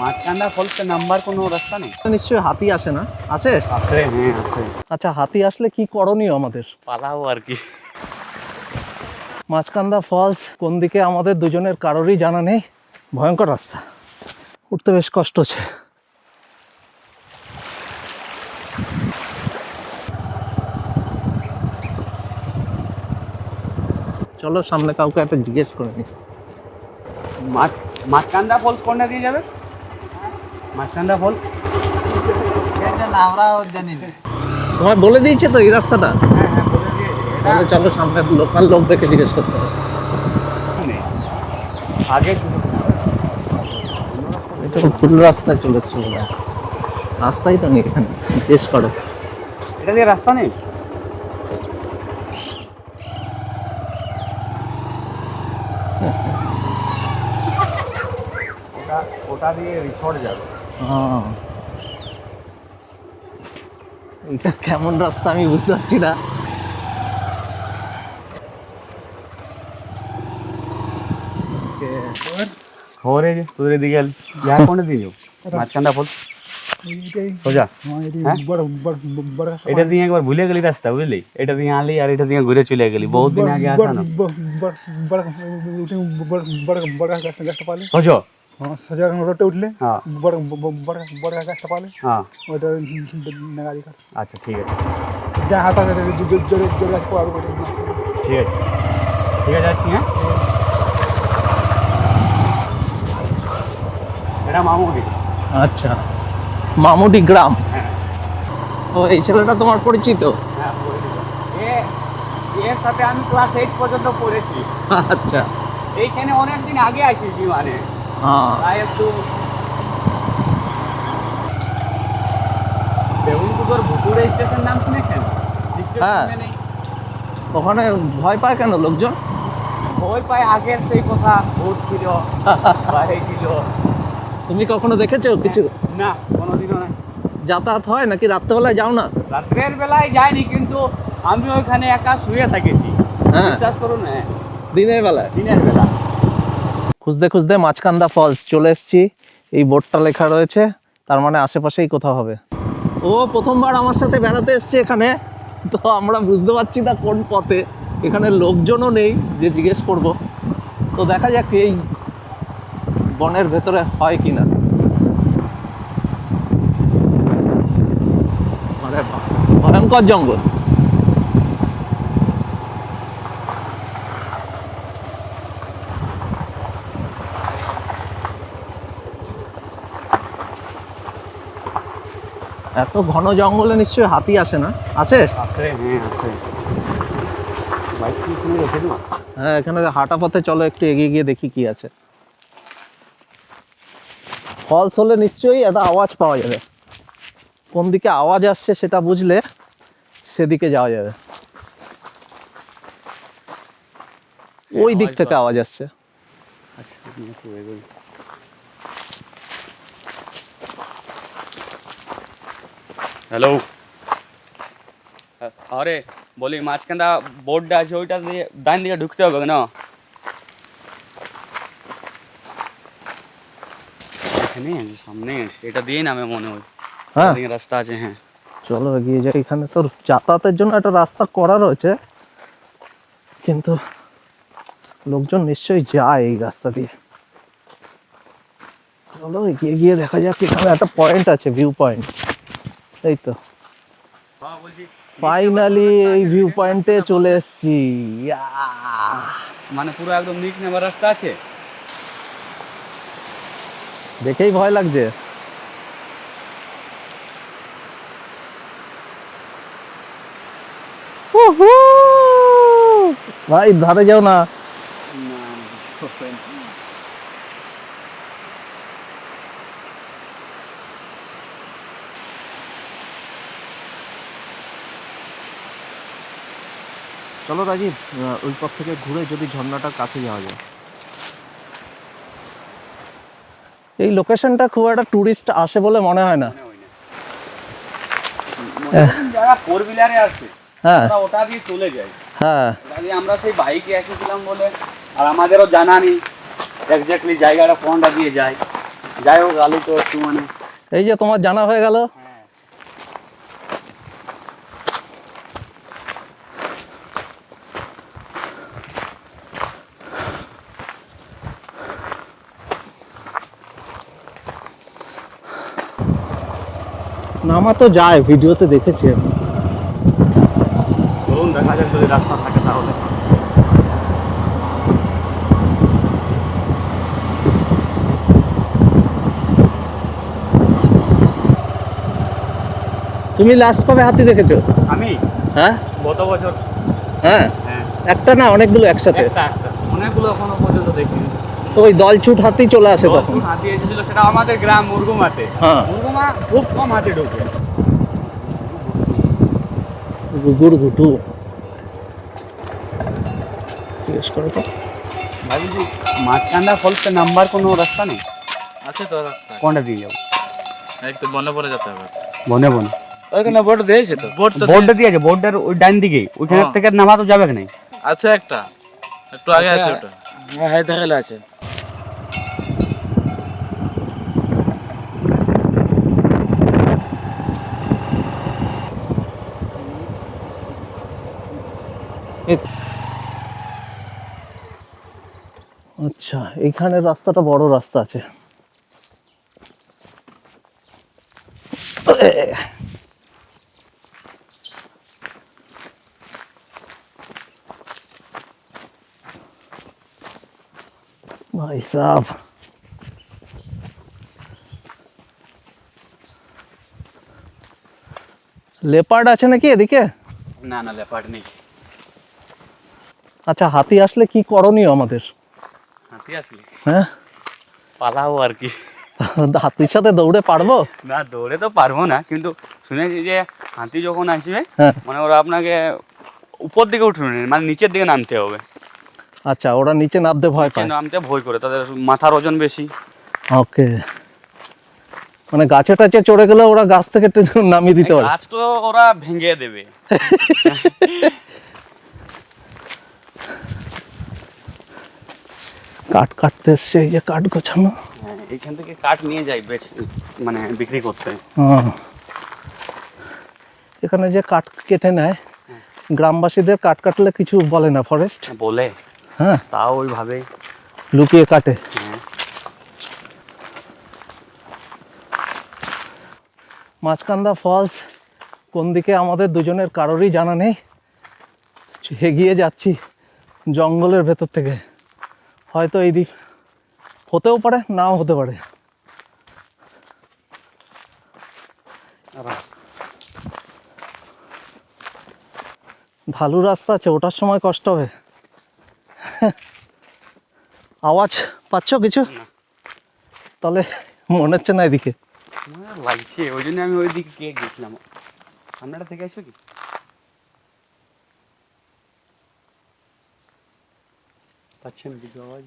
মাঝখানটা ফলসে নাম্বার কোনো রাস্তা নেই। নিশ্চয়ই হাতি আসে না? আসে? হ্যাঁ আছে আচ্ছা হাতি আসলে কি করণীয় আমাদের? পালাও আর কি। মাঝকান্দা ফলস কোন দিকে আমাদের দুজনের কারোরই জানা নেই? ভয়ঙ্কর রাস্তা। উঠতে বেশ কষ্ট হচ্ছে। চলো সামনে কাউকে একটা জিজ্ঞেস করে নি। মাছ মাঝখানটা ফলস কোনটা দিয়ে যাবে? মাঝখানটা ফলস আমরাও জানি না তোমায় বলে দিয়েছে তো এই রাস্তাটা? তাহলে চলো সামনে লোকাল লোক দেখে জিজ্ঞেস করতে হবে। আগে এটা ভুল রাস্তায় চলেছে রাস্তাই তো নেই এখানে। জিজ্ঞেস করো। এটা দিয়ে রাস্তা নেই? ওটা দিয়ে রিসর্ট যাবে। এটা কেমন রাস্তা আমি বুঝতে পারছি না খবর এই যে তোদের এদিকে যা কোনটা দিয়ে যাও মাঝখানটা ফলস সোজা হ্যাঁ? এটা দিয়ে একবার ভুলে গেলি রাস্তা বুঝলি এটা দিয়ে আলি আর এটা দিয়ে ঘুরে চলে গেলি বহুত দিন আগে আসা না সোজো উঠলে বড় বড় বড় গাছটা পালে হ্যাঁ ওইটা নাগারি কর আচ্ছা ঠিক আছে যা হাত আছে জোরে গাছ ঠিক আছে ঠিক আছে আসছি হ্যাঁ এটা মামুদি আচ্ছা মামুডি গ্রাম হ্যাঁ ও এই ছেলেটা তোমার পরিচিত? হ্যাঁ এ- এর সাথে আমি ক্লাস এইট পর্যন্ত পড়েছি। আচ্ছা। এইখানে অনেকদিন আগে আসিছি মানে হ্যাঁ। তাই একটু বেগুনপুকুর ভুতুরে স্টেশন নাম শুনেছেন? হ্যাঁ। ওখানে ভয় পায় কেন লোকজন? ভয় পায় আগের সেই কথা ভূত ছিল ছিল। তুমি কখনো দেখেছ কিছু? না কোনোদিনও না। যাতায়াত হয় নাকি রাত্রেবেলায় যাও না? রাত্রের বেলায় যাইনি কিন্তু আমি ওইখানে একা শুয়ে থাকেছি। হ্যাঁ। বিশ্বাস করুন হ্যাঁ, দিনের বেলায়? দিনের বেলা। খুঁজতে খুঁজতে মাঝকান্দা ফলস চলে এসেছি। এই বোর্ডটা লেখা রয়েছে, তার মানে আশেপাশেই কোথাও হবে। ও, প্রথমবার আমার সাথে বেড়াতে এসছে এখানে। তো আমরা বুঝতে পারছি না কোন পথে। এখানে লোকজনও নেই, যে জিজ্ঞেস করব। তো দেখা যাক এই বনের ভেতরে হয় কি না ভয়ঙ্কর জঙ্গল। এত ঘন জঙ্গলে নিশ্চয়ই হাতি আসে না? আসে আছে হ্যাঁ হ্যাঁ এখানে হাঁটা পথে চলো একটু এগিয়ে গিয়ে দেখি কি আছে। ফলস হলে নিশ্চয়ই একটা আওয়াজ পাওয়া যাবে। কোন দিকে আওয়াজ আসছে সেটা বুঝলে সেদিকে যাওয়া যাবে। ওই দিক থেকে আওয়াজ আসছে। আচ্ছা আমি একটু এগোই হ্যালো আরে বলি মাঝখানটা বোর্ডটা আছে ওইটা দিয়ে ডান দিকে ঢুকতে হবে না এখানে আছে সামনে আছে। এটা দিয়ে নামে মনে হয়। হ্যাঁ। রাস্তা আছে হ্যাঁ। চলো এগিয়ে যাই। এখানে তো যাতায়াতের জন্য একটা রাস্তা করা রয়েছে। কিন্তু লোকজন নিশ্চয়ই যায় এই রাস্তা দিয়ে। চলো এগিয়ে গিয়ে দেখা যাক এখানে একটা পয়েন্ট আছে ভিউ পয়েন্ট এই তো। ফাইনালি এই ভিউ পয়েন্টে চলে এসেছি। মানে পুরো একদম নিচ নেবার রাস্তা আছে? দেখেই ভয় লাগছে। ভাই ধারে যাও না। চলো রাজীব ওই পথ থেকে ঘুরে যদি ঝর্ণাটার কাছে যাওয়া যায়। এই লোকেশনটা খুব একটা টুরিস্ট আসে বলে মনে হয় না। না যারা ফোর বিলারে আছে হ্যাঁ। ওটা দিয়ে চলে যায় হ্যাঁ। আমরা সেই বাইকে এসেছিলাম বলে আর আমাদেরও জানা নেই এক্স্যাক্টলি জায়গাটা কোনটা দিয়ে যায়। যাই হোক আলু তো একটু মানে এই যে তোমার জানা হয়ে গেল। নামা তো যায় ভিডিওতে দেখেছি আমি। চলুন দেখা যাক যদি রাস্তা থাকে তাহলে। তুমি লাস্ট কবে হাতি দেখেছ? আমি? হ্যাঁ? গত বছর। হ্যাঁ? হ্যাঁ। একটা না অনেকগুলো একসাথে? অনেকগুলো এখনও পর্যন্ত দেখিনি। তো ওই দলছুট হাতি চলে আসে তখন? হাতি এসেছিল সেটা আমাদের গ্রাম মুরগুমাতে। হ্যাঁ। মুরগুমা খুব কম হাতি ঢোকে। গুড় ঘুটু। জিজ্ঞেস করো তো। ভাবি যে মাছকান্দা ফলসে নাম্বার কোনো রাস্তা নেই? আছে তো রাস্তা। কোনটা দিয়ে যাব? একটু মনে পড়ে যেতে হবে। বনে বনে? ওইখানে বোর্ড দিয়েছে তো। বোর্ড তো বোর্ডটা দিয়েছে। বোর্ডের ওই ডান দিকে। ওইখান হ্যাঁ। থেকে নামা তো যাবে না আছে একটা। একটু আগে আছে ওটা। হ্যাঁ হ্যাঁ দেখালে আছে। আচ্ছা এইখানে রাস্তাটা বড় রাস্তা আছে। ভাই সাহ লেপার্ড আছে নাকি এদিকে? না না লেপার্ড নেই। আচ্ছা হাতি আসলে কি করণীয় আমাদের? হ্যাঁ? পালাও আর কি। হাতির সাথে দৌড়ে পারব? না দৌড়ে তো পারব না কিন্তু শুনেছি যে হাতি যখন আসবে হ্যাঁ। মানে ওরা আপনাকে উপর দিকে উঠবে মানে নিচের দিকে নামতে হবে। আচ্ছা ওরা নিচে নামতে ভয় পায়। নামতে ভয় করে তাদের মাথার ওজন বেশি। ওকে। মানে গাছে টাছে চড়ে গেলে ওরা গাছ থেকে নামিয়ে দিতে পারে। গাছ তো ওরা ভেঙে দেবে। কাঠ কাটতে এসছে এই যে কাঠ গোছানো। হ্যাঁ, এইখান থেকে কাঠ নিয়ে যাই বেচ মানে বিক্রি করতে। হ্যাঁ। এখানে যে কাঠ কেটে নেয় গ্রামবাসীদের কাঠ কাটলে কিছু বলে না ফরেস্ট? বলে। হ্যাঁ। তাও ওইভাবে। লুকিয়ে কাটে। হ্যাঁ। মাছকান্দা ফলস কোন দিকে আমাদের দুজনের কারোরই জানা নেই এগিয়ে যাচ্ছি জঙ্গলের ভেতর থেকে। হয়তো এই দিক হতেও পারে নাও হতে পারে। ভালো রাস্তা আছে ওটার সময় কষ্ট হবে। আওয়াজ পাচ্ছ কিছু? তাহলে মনে হচ্ছে না এদিকে। লাগছে ওই জন্য আমি ওই দিকে গিয়ে গেছিলাম। সামনেটা থেকে আসো কি? পাচ্ছেন কিছু আওয়াজ?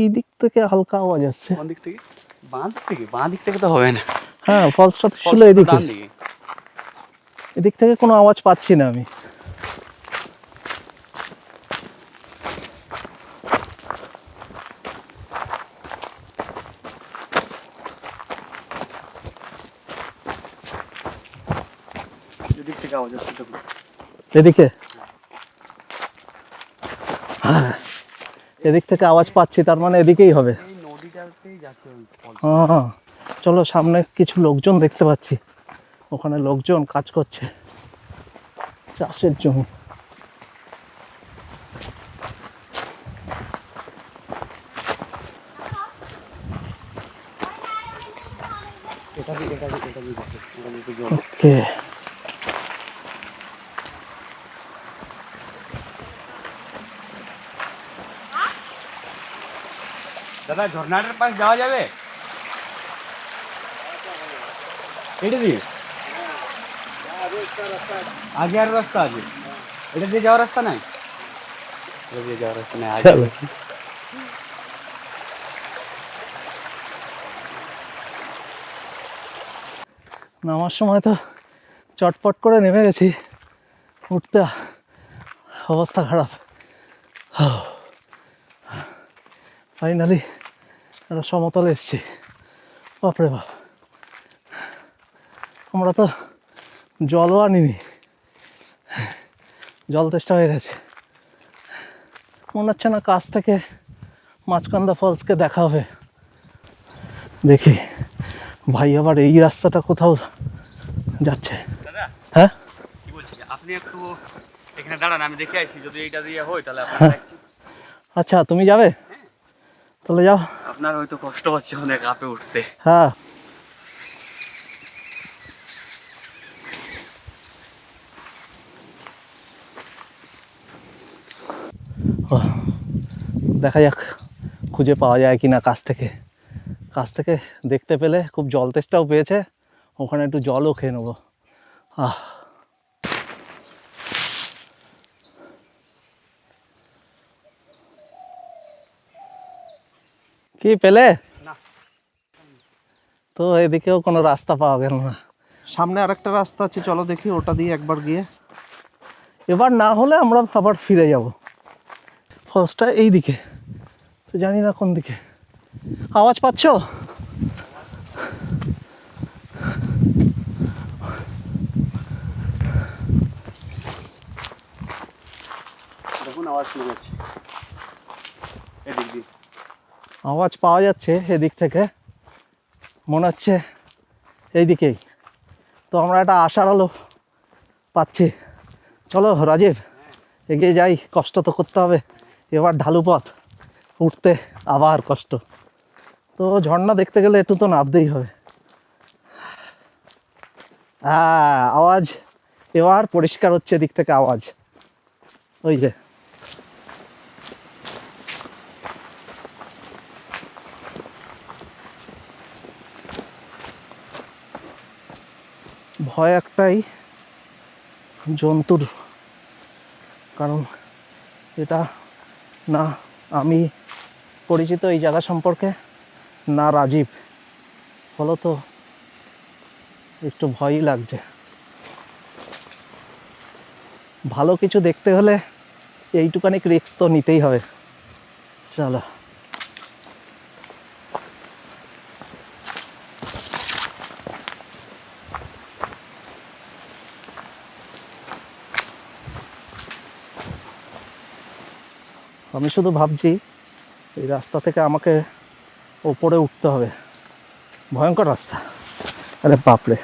এই দিক থেকে হালকা আওয়াজ আসছে। কোন দিক থেকে? বাঁ দিক থেকে? বাঁ দিক থেকে তো হবে না। হ্যাঁ ফলসটা তো ছিল এদিকে। এদিক থেকে কোনো আওয়াজ পাচ্ছি না আমি। এদিক থেকে আওয়াজ আসছে এদিকে? হ্যাঁ, এদিক থেকে আওয়াজ পাচ্ছি তার মানে এদিকেই হবে। হ্যাঁ চলো সামনে কিছু লোকজন দেখতে পাচ্ছি। ওখানে লোকজন কাজ করছে। চাষের জমি। ওকে। দাদা ঝর্ণাটার পাশ যাওয়া যাবে এটা দিয়ে আগে আর রাস্তা আছে এটা দিয়ে যাওয়ার রাস্তা নাই এটা দিয়ে যাওয়ার রাস্তা নাই আগে নামার সময় তো চটপট করে নেমে গেছি উঠতে অবস্থা খারাপ ফাইনালি সমতলে এসছি। বাপরে বাপ। আমরা তো জলও আনিনি। জল তেষ্টা হয়ে গেছে। মনে হচ্ছে না কাছ থেকে মাঝকান্দা ফলসকে দেখা হবে। দেখি ভাই আবার এই রাস্তাটা কোথাও যাচ্ছে। দাদা হ্যাঁ? বলছি আপনি একটু এখানে দাঁড়ান আমি দেখে আসি যদি এইটা দিয়ে হয় তাহলে আচ্ছা তুমি যাবে? তাহলে যাও। আপনার হয়তো কষ্ট হচ্ছে অনেক আপে উঠতে। হ্যাঁ। দেখা যাক খুঁজে পাওয়া যায় কি না কাছ থেকে। কাছ থেকে দেখতে পেলে খুব জল তেষ্টাও পেয়েছে, ওখানে একটু জলও খেয়ে নেব। আহ। কি পেলে? তো এদিকেও কোনো রাস্তা পাওয়া গেল না। সামনে আরেকটা রাস্তা আছে চলো দেখি ওটা দিয়ে একবার গিয়ে। এবার না হলে আমরা আবার ফিরে যাব। ফলসটা এই দিকে তো জানি না কোন দিকে। আওয়াজ পাচ্ছ? দেখুন আওয়াজ শুনে দিয়ে আওয়াজ পাওয়া যাচ্ছে এদিক থেকে। মনে হচ্ছে এই দিকেই তো আমরা একটা আশার আলো পাচ্ছি। চলো, রাজীব, এগিয়ে যাই, কষ্ট তো করতে হবে। এবার ঢালু পথ, উঠতে আবার কষ্ট। তো ঝর্ণা দেখতে গেলে একটু তো নামতেই হবে। হ্যাঁ আওয়াজ এবার পরিষ্কার হচ্ছে দিক থেকে আওয়াজ। ওই যে। ভয় একটাই জন্তুর। কারণ এটা না আমি পরিচিত এই জায়গা সম্পর্কে, না রাজীব। ফলত একটু ভয়ই লাগছে। ভালো কিছু দেখতে হলে এইটুকানি রিক্স তো নিতেই হবে। চলো। আমি শুধু ভাবছি, এই রাস্তা থেকে আমাকে ওপরে উঠতে হবে। ভয়ঙ্কর রাস্তা। আরে বাপরে।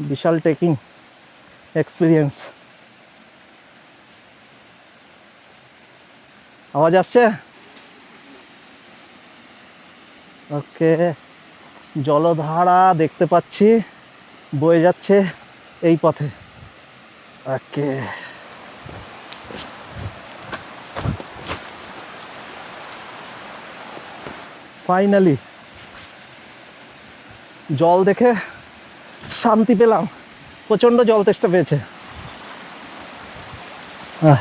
বিশাল টেকিং এক্সপিরিয়েন্স। আওয়াজ আসছে? ওকে। জলধারা দেখতে পাচ্ছি, বয়ে যাচ্ছে এই পথে। ওকে। ফাইনালি জল দেখে শান্তি পেলাম প্রচণ্ড জল তেষ্টা পেয়েছে আহ।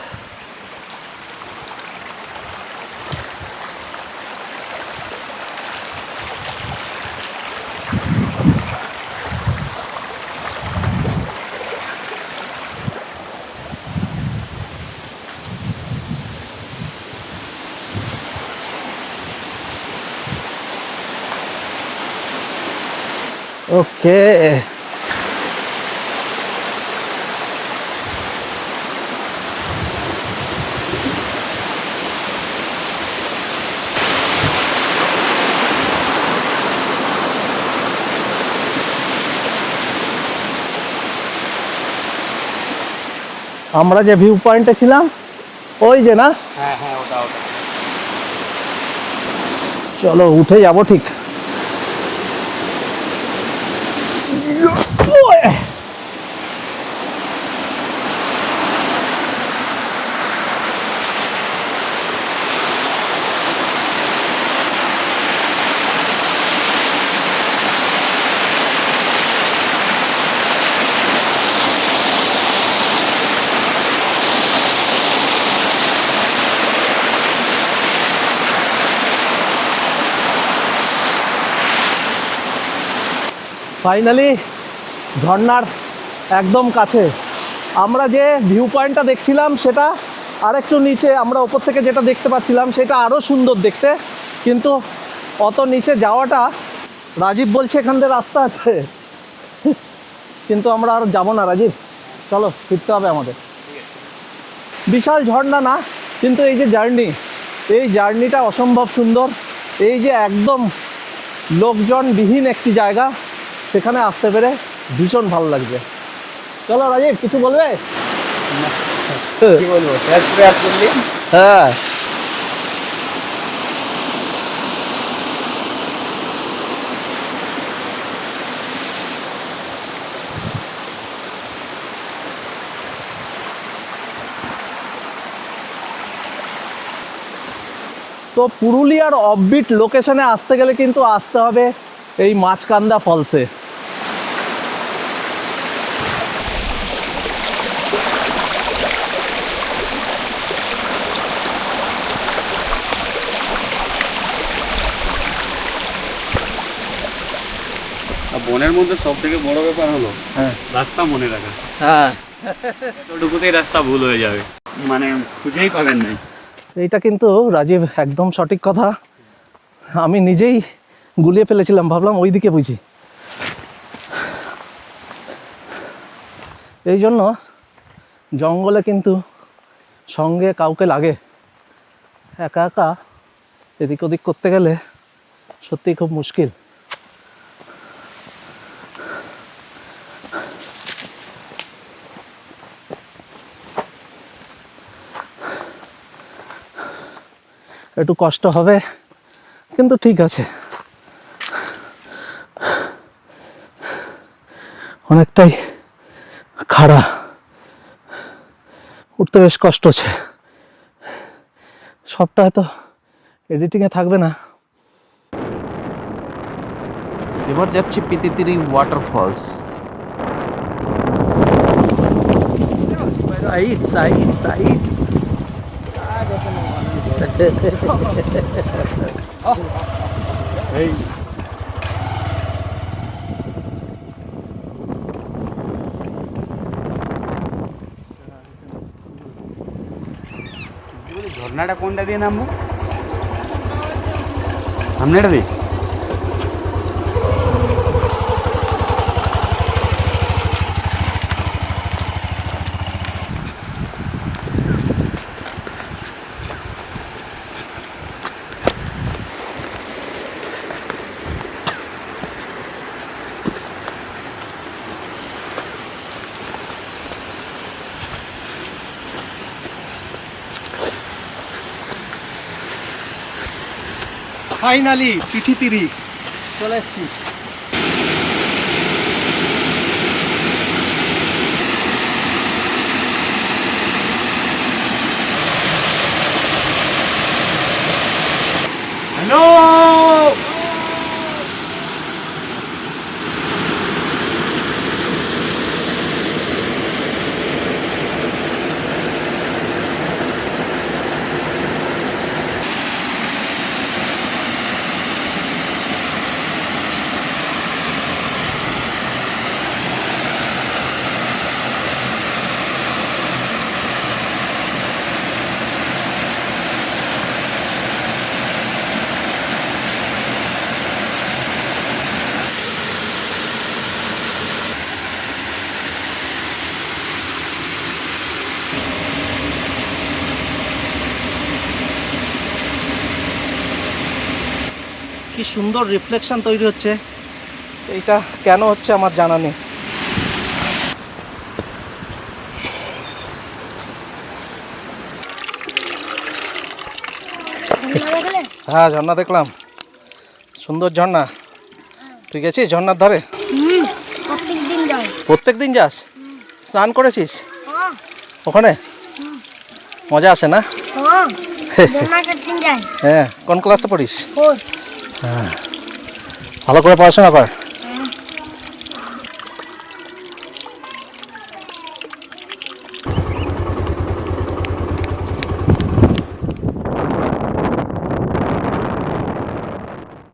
ওকে। আমরা যে ভিউ পয়েন্টে ছিলাম ওই যে না? হ্যাঁ হ্যাঁ ওটা ওটা। চলো উঠে যাব ঠিক। ফাইনালি ঝর্ণার একদম কাছে। আমরা যে ভিউ পয়েন্টটা দেখছিলাম, সেটা আরেকটু নিচে, আমরা ওপর থেকে যেটা দেখতে পাচ্ছিলাম, সেটা আরও সুন্দর দেখতে। কিন্তু অত নিচে যাওয়াটা রাজীব বলছে এখান থেকে রাস্তা আছে। কিন্তু আমরা আর যাব না রাজীব। চলো, ফিরতে হবে আমাদের। বিশাল ঝর্ণা না, কিন্তু এই যে জার্নি, এই জার্নিটা অসম্ভব সুন্দর। এই যে একদম লোকজনবিহীন একটি জায়গা, সেখানে আসতে পেরে ভীষণ ভালো লাগবে। চলো রাজীব কিছু বলবে? কি হ্যাঁ। তো পুরুলিয়ার অফবিট লোকেশনে আসতে গেলে কিন্তু আসতে হবে এই মাছকান্দা ফলসে বনের মধ্যে সব থেকে বড় ব্যাপার হলো হ্যাঁ। রাস্তা মনে রাখা। হ্যাঁ। রাস্তা ভুল হয়ে যাবে। মানে খুঁজেই পাবেন নাই। এইটা কিন্তু রাজীব একদম সঠিক কথা। আমি নিজেই গুলিয়ে ফেলেছিলাম ভাবলাম ওই দিকে বুঝি। এই জন্য জঙ্গলে কিন্তু সঙ্গে কাউকে লাগে। একা একা এদিক ওদিক করতে গেলে সত্যি খুব মুশকিল। একটু কষ্ট হবে কিন্তু ঠিক আছে। অনেকটাই খাড়া। উঠতে বেশ কষ্ট হচ্ছে। সবটা হয়তো এডিটিংয়ে থাকবে না। এবার যাচ্ছি পিতিতিরি ওয়াটারফলস সাইড সাইড সাইড। এই ঝর্ণাটা কোনটা দিয়ে নামবো সামনেটা দিয়ে ফাইনালি পিঠি তিরি। চলে এসছি। হ্যালো কি সুন্দর রিফ্লেকশান তৈরি হচ্ছে। এইটা কেন হচ্ছে আমার জানা নেই। হ্যাঁ ঝর্ণা দেখলাম। সুন্দর ঝর্ণা। তুই গেছিস ঝর্ণার ধারে? প্রত্যেক দিন যাস? স্নান করেছিস? হ্যাঁ। ওখানে? মজা আসে না? হ্যাঁ হ্যাঁ কোন ক্লাসে পড়িস? ভালো করে পড়াশোনা কর।